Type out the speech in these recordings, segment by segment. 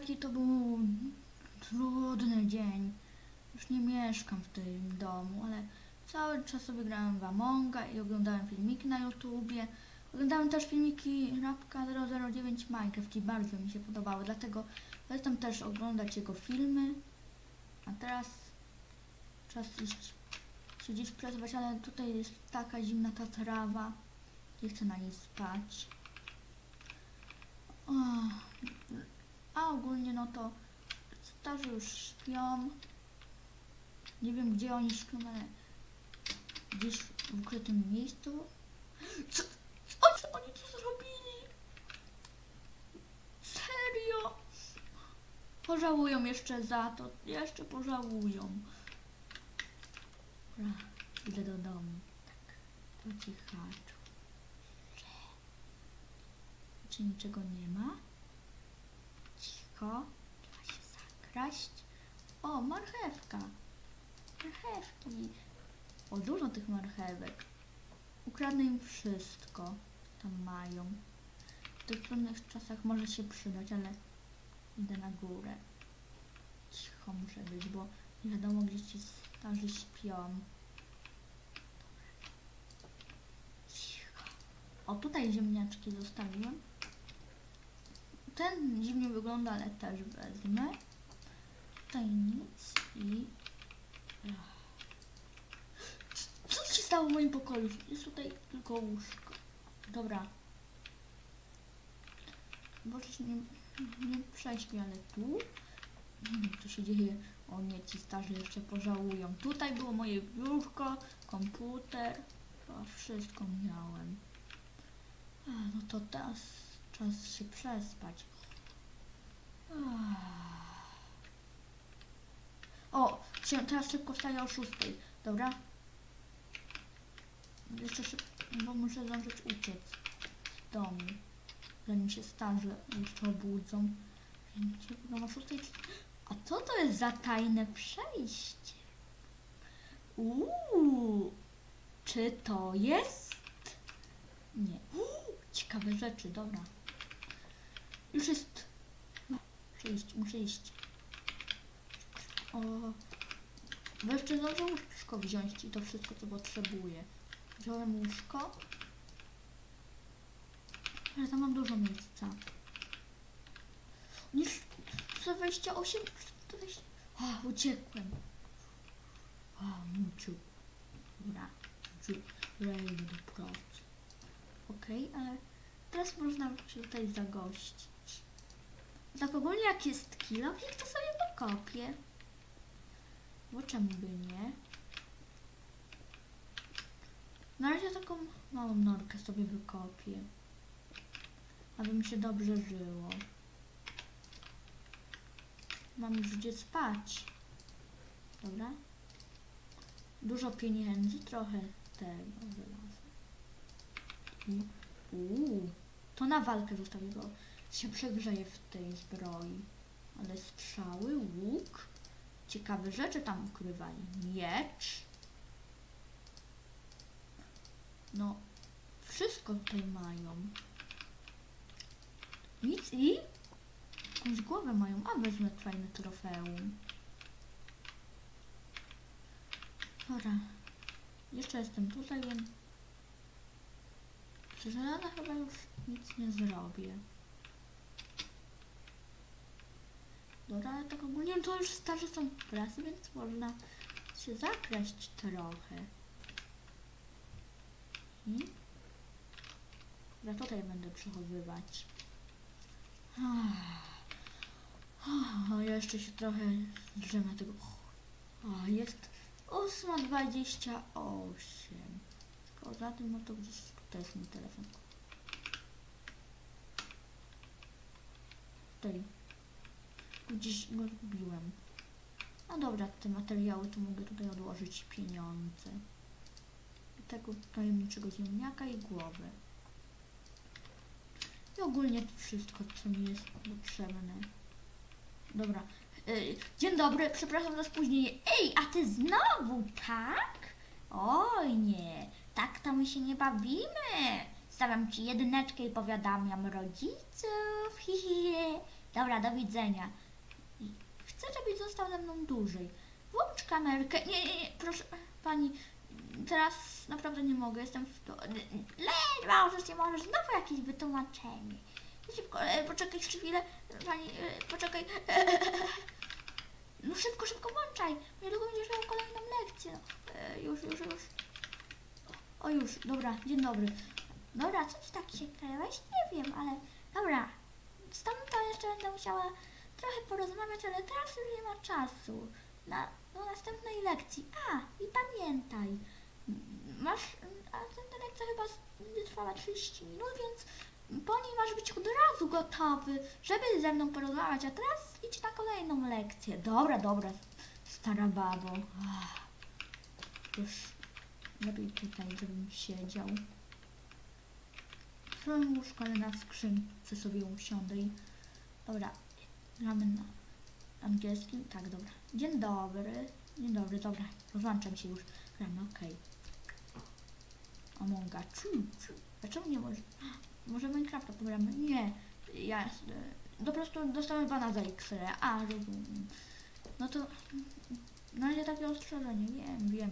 jaki to był trudny dzień. Już nie mieszkam w tym domu, ale cały czas sobie grałem w Amonga i oglądałem filmiki na YouTubie. Oglądałem też filmiki Rapka 009 Minecraft i bardzo mi się podobały, dlatego polecam też oglądać jego filmy. A teraz czas iść się gdzieś pracować, ale tutaj jest taka zimna ta trawa. Nie chcę na niej spać. Ach, A ogólnie no to starzy już śpią. Nie wiem gdzie oni śpią, ale gdzieś w ukrytym miejscu. Co? O co oni tu zrobili? Serio? Pożałują jeszcze za to. Jeszcze pożałują. Dobra, idę do domu. Tak, po cichaczu. Czy niczego nie ma? Trzeba się zakraść. O, marchewka. Marchewki. O, dużo tych marchewek. Ukradnę im wszystko. Tam mają. W tych trudnych czasach może się przydać, ale idę na górę. Cicho muszę być, bo nie wiadomo gdzie ci starzy śpią. Cicho. O, tutaj ziemniaczki zostawiłem. Ten dziwnie wygląda, ale też wezmę. Tutaj nic i... Co się stało w moim pokoju? Jest tutaj tylko łóżko. Dobra. Się nie, nie prześpi, ale tu... Wiem, co się dzieje. O nie, ci starzy jeszcze pożałują. Tutaj było moje biurko, komputer. To wszystko miałem. A, no to teraz czas się przespać. Ach. O, teraz szybko wstaję o szóstej, dobra? Jeszcze szybko, bo muszę zdążyć uciec z domu, zanim się starzy jeszcze obudzą. Się będą o. A co to jest za tajne przejście? Uuu, czy to jest? Nie. Uuu, ciekawe rzeczy, dobra. Już jest. No, muszę iść, muszę iść. O, wreszcie zdążę łóżko wziąć i to wszystko, co potrzebuję. Wziąłem łóżko. Ale tam mam dużo miejsca. Niż 128, 120. A, uciekłem. A, uciekł. Dobra, do pracy. Okej, ale teraz można się tutaj zagościć. Tak ogólnie jak jest kilofik, to sobie wykopię. Bo czemu by nie? Na razie taką małą norkę sobie wykopię. Aby mi się dobrze żyło. Mam już gdzie spać. Dobra. Dużo pieniędzy, trochę tego żelaza. Uuu, to na walkę zostawię, bo się przegrzeje w tej zbroi. Ale strzały, łuk, ciekawe rzeczy tam ukrywali. Miecz. No, wszystko tutaj mają. Nic i jakąś głowę mają. A wezmę fajne trofeum. Dobra. Jeszcze jestem tutaj, więc przez chyba już nic nie zrobię. Dobra, ale tak ogólnie to już starzy są pracy, więc można się zakraść trochę. I ja tutaj będę przechowywać. A ja jeszcze się trochę drzemę tego. A jest 8.28. Tylko za tym, no to gdzieś tutaj jest mój telefon. Tutaj. Gdzieś go zgubiłem. No dobra, te materiały to mogę tutaj odłożyć pieniądze. Tego tajemniczego ziemniaka i głowę. I ogólnie wszystko, co mi jest potrzebne. Dobra. Y, dzień dobry, przepraszam za spóźnienie. Ej, a ty znowu, tak? Oj nie, tak to my się nie bawimy. Stawiam ci jedyneczkę i powiadamiam rodziców. Hi, hi, hi. Dobra, do widzenia. Chcę, żebyś został ze mną dłużej. Włącz kamerkę. Nie, nie, nie, proszę pani. Teraz naprawdę nie mogę, jestem w. Leć, możesz, nie możesz. Znowu jakieś wytłumaczenie. Szybko, e, poczekaj chwilę. Pani, e, poczekaj. No szybko, szybko włączaj. Niedługo będziesz miał kolejną lekcję. E, już, już, już. O już, dobra, dzień dobry. Dobra, co ty tak się krajałeś? Nie wiem, ale dobra. Z to jeszcze będę musiała trochę porozmawiać, ale teraz już nie ma czasu. Na, do następnej lekcji. A, i pamiętaj, masz, a następna lekcja chyba będzie trwała 30 minut, więc po niej masz być od razu gotowy, żeby ze mną porozmawiać, a teraz idź na kolejną lekcję. Dobra, dobra, stara babo. Już lepiej tutaj, żebym siedział. W swoim łóżku, ale na skrzynce sobie usiądę i... Dobra, gramy na angielskim. Tak, dobra. Dzień dobry. Dzień dobry, dobra. Rozłączam się już. Gramy, okej. Amonga. Czu, czu. Dlaczego nie może? Może Minecrafta pogramy? Nie. Jasne. Po prostu dostałem bana za X-ray. A, rozumiem. No to... Na razie takie ostrzeżenie. Wiem, wiem.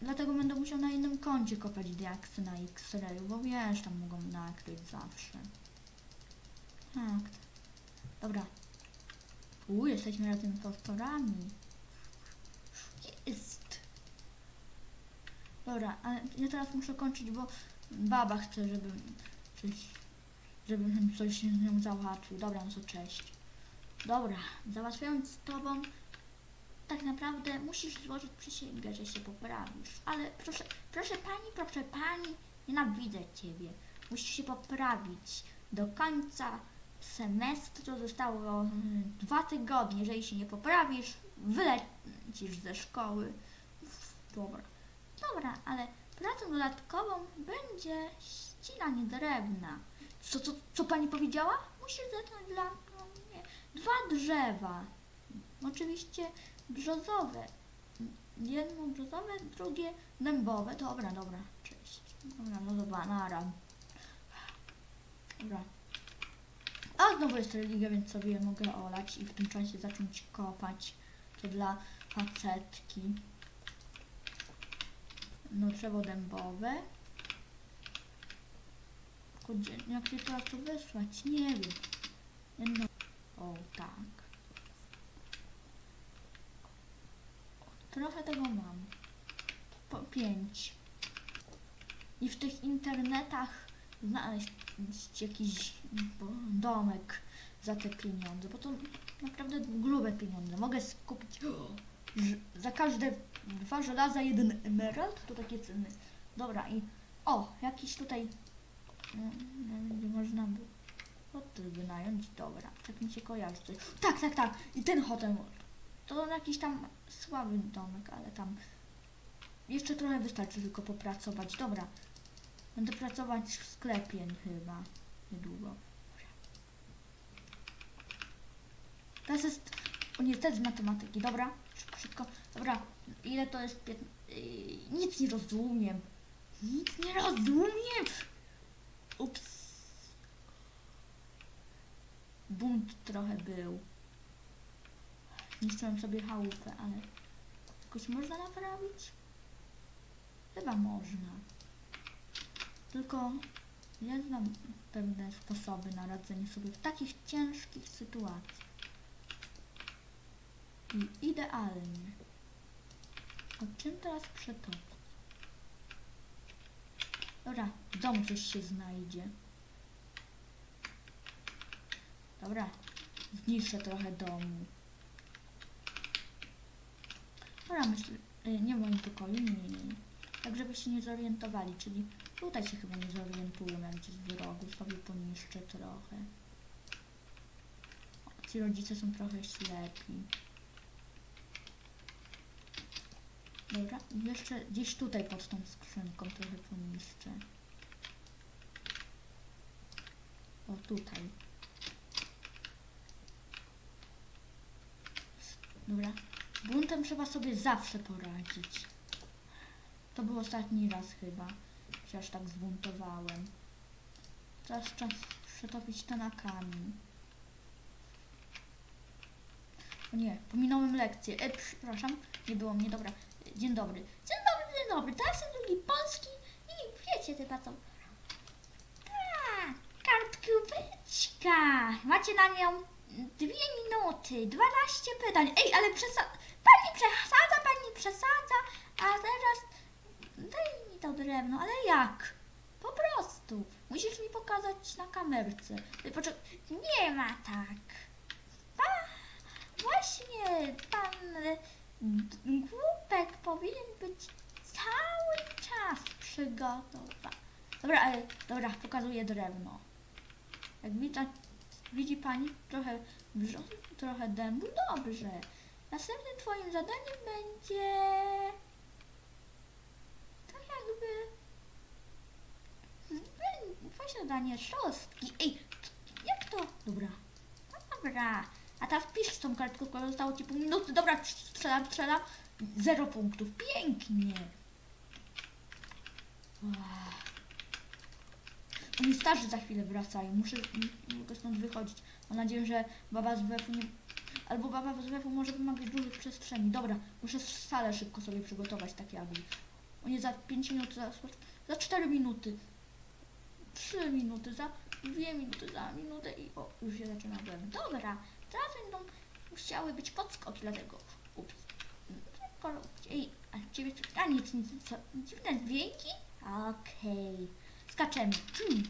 Dlatego będę musiał na innym koncie kopać diaksy na X-rayu, bo wiesz, tam mogą nakryć zawsze. Tak. Dobra. U, jesteśmy razem impostorami. Jest. Dobra, ale ja teraz muszę kończyć, bo baba chce, żebym coś, żebym coś z nią załatwił. Dobra, no to cześć. Dobra, załatwiając z tobą, tak naprawdę musisz złożyć przysięgę, że się poprawisz. Ale proszę, proszę pani, proszę pani, nienawidzę ciebie. Musisz się poprawić. Do końca semestru zostało mm, dwa tygodnie. Jeżeli się nie poprawisz, wylecisz ze szkoły. Dobra. Dobra, ale pracą dodatkową będzie ścinanie drewna. Co, co, co pani powiedziała? Musisz zetnąć dla mnie dwa drzewa. Oczywiście brzozowe. Jedno brzozowe, drugie dębowe. Dobra, dobra, cześć. Dobra, no dobra, nara. Dobra. A znowu jest religia, więc sobie mogę olać i w tym czasie zacząć kopać. To dla facetki. No drzewo dębowe. Kurde, jak się teraz to wysłać? Nie wiem. Jedno... O, tak. Trochę tego mam. Po pięć. I w tych internetach znaleźć jakiś domek za te pieniądze, bo to naprawdę grube pieniądze. Mogę skupić za każde dwa żelaza jeden emerald, to takie ceny. Dobra i o, jakiś tutaj no, no, będzie można by hotel wynająć, dobra, tak mi się kojarzy. Tak, tak, tak, i ten hotel, to jakiś tam słaby domek, ale tam jeszcze trochę wystarczy tylko popracować, dobra. Będę pracować w sklepie chyba niedługo. Teraz jest uniwersytet z matematyki, dobra? Szybko. Dobra, ile to jest? Pięt... Yy, nic nie rozumiem. Nic nie rozumiem. Ups. Bunt trochę był. Niszczyłem sobie chałupę, ale jakoś można naprawić? Chyba można. Tylko ja znam pewne sposoby na radzenie sobie w takich ciężkich sytuacjach. I idealnie. O czym teraz przetopić? Dobra, w domu coś się znajdzie. Dobra, zniszczę trochę domu. Dobra, myślę, y, nie w moim pokoju, nie, nie, nie. Tak, żebyście nie zorientowali, czyli tutaj się chyba nie zorientują, jak gdzieś w rogu sobie poniszczę trochę. Ci rodzice są trochę ślepi. Dobra, jeszcze gdzieś tutaj pod tą skrzynką trochę poniszczę. O, tutaj. Dobra. Buntem trzeba sobie zawsze poradzić. To był ostatni raz chyba, się aż tak zbuntowałem. Teraz czas przetopić to na kamień. O nie, pominąłem lekcję. E, przepraszam, nie było mnie, dobra. Dzień dobry. Dzień dobry, dzień dobry. Teraz jest drugi polski i wiecie co. Tak, kartkóweczka. Macie na nią dwie minuty, 12 pytań. Ej, ale przesa... Pani przesadza, pani przesadza, a teraz to drewno, ale jak? Po prostu. Musisz mi pokazać na kamerce. Ej, Poczekaj, nie ma tak. Pa, właśnie pan d- głupek powinien być cały czas przygotowany. Dobra, ale, dobra, pokazuję drewno. Jak widać, widzi pani trochę brzuch, trochę dębu. Dobrze. Następnym twoim zadaniem będzie tak jakby posiadanie szóstki. Ej, jak to? Dobra. No dobra. A teraz pisz tą kartkówkę, zostało ci pół minuty. Dobra, strzelam, strzelam. Zero punktów. Pięknie. Oni starzy za chwilę wracają. Muszę, mogę stąd wychodzić. Mam nadzieję, że baba z WF-u nie... Albo baba z WF-u może wymagać dużych przestrzeni. Dobra, muszę salę szybko sobie przygotować, tak jakby. Oni za 5 minut, za, za 4 minuty. 3 minuty, za 2 minuty, za minutę i o, już się zaczyna byłem. Dobra, teraz będą musiały być podskoki, dlatego ups. Ej, a ciebie, a nic, nic, co, dziwne dźwięki? Okej, skaczemy. Hmm.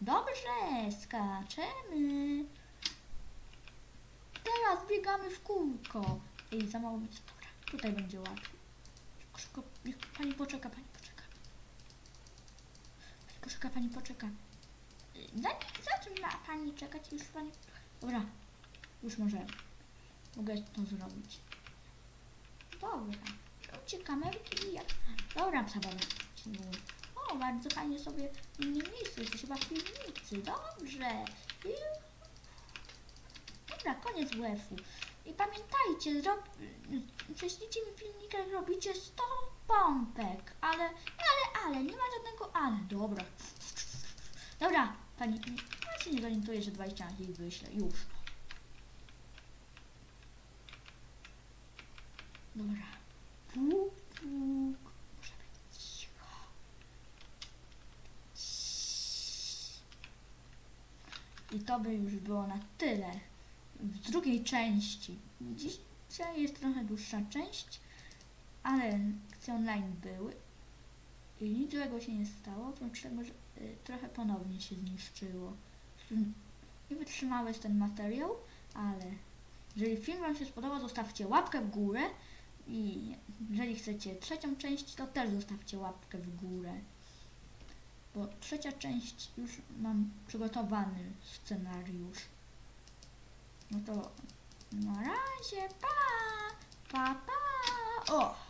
Dobrze, skaczemy. Teraz biegamy w kółko. Ej, za mało miejsca. Dobra, tutaj będzie łatwiej. Szybko, niech pani poczeka, pani poczeka. Pani poczeka. Y, Za, za czym ma pani czekać? Już pani... Dobra, już możemy. Mogę to zrobić. Dobra. Rzućcie kamerki i jak... Dobra, zabawa. O, bardzo fajnie sobie w innym. Jesteś chyba w piwnicy. Dobrze. I... Dobra, koniec WF-u. I pamiętajcie, zrob... prześlijcie mi filmik, jak robicie 100 pompek. Ale, ale, ale, nie ma żadnego ale. Dobra. Dobra, pani, ja się nie zorientuję, że 20 lat jej wyślę. Już. Dobra. Puk, puk. Muszę być cicho. I to by już było na tyle w drugiej części. Dzisiaj jest trochę dłuższa część, ale lekcje online były i nic złego się nie stało, oprócz tego, że y, trochę ponownie się zniszczyło. Nie wytrzymały jest ten materiał, ale jeżeli film Wam się spodobał, zostawcie łapkę w górę i jeżeli chcecie trzecią część, to też zostawcie łapkę w górę. Bo trzecia część już mam przygotowany scenariusz. No to na razie, pa, pa, pa. O!